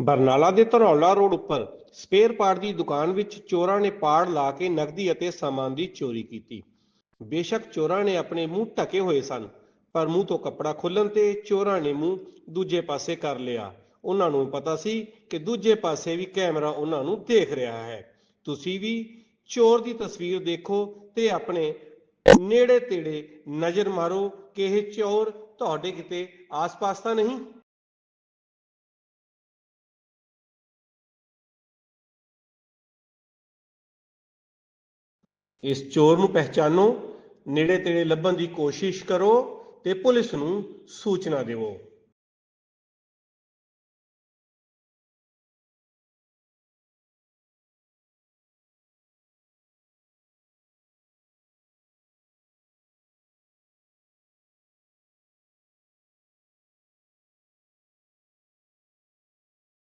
ਬਰਨਾਲਾ ਦੇ ਧਰੌਲਾ ਰੋਡ ਉੱਪਰ spare part ਦੀ ਦੁਕਾਨ ਵਿੱਚ ਚੋਰਾਂ ਨੇ ਪਾੜ ਲਾ ਕੇ ਨਕਦੀ ਅਤੇ ਸਾਮਾਨ ਦੀ ਚੋਰੀ ਕੀਤੀ। ਬੇਸ਼ੱਕ ਚੋਰਾਂ ਨੇ ਆਪਣੇ ਮੂੰਹ ਢਕੇ ਹੋਏ ਸਨ, ਪਰ ਮੂੰਹ ਤੋਂ ਕੱਪੜਾ ਖੋਲਣ ਤੇ ਚੋਰਾਂ ਨੇ ਮੂੰਹ ਦੂਜੇ ਪਾਸੇ ਕਰ ਲਿਆ। ਉਹਨਾਂ ਨੂੰ ਪਤਾ ਸੀ ਕਿ ਦੂਜੇ ਪਾਸੇ ਵੀ ਕੈਮਰਾ ਉਹਨਾਂ ਨੂੰ ਦੇਖ ਰਿਹਾ ਹੈ। ਤੁਸੀਂ ਵੀ ਚੋਰ ਦੀ ਤਸਵੀਰ ਦੇਖੋ ਤੇ ਆਪਣੇ ਨੇੜੇ ਤੇੜੇ ਨਜ਼ਰ ਮਾਰੋ ਕਿ ਇਹ ਚੋਰ ਤੁਹਾਡੇ ਕਿਤੇ ਆਸ-ਪਾਸ ਤਾਂ ਨਹੀਂ? ਇਸ ਚੋਰ ਨੂੰ ਪਹਿਚਾਨੋ, ਨੇੜੇ ਤੇੜੇ ਲੱਭਣ ਦੀ ਕੋਸ਼ਿਸ਼ ਕਰੋ ਤੇ ਪੁਲਿਸ ਨੂੰ ਸੂਚਨਾ ਦਿਵੋ।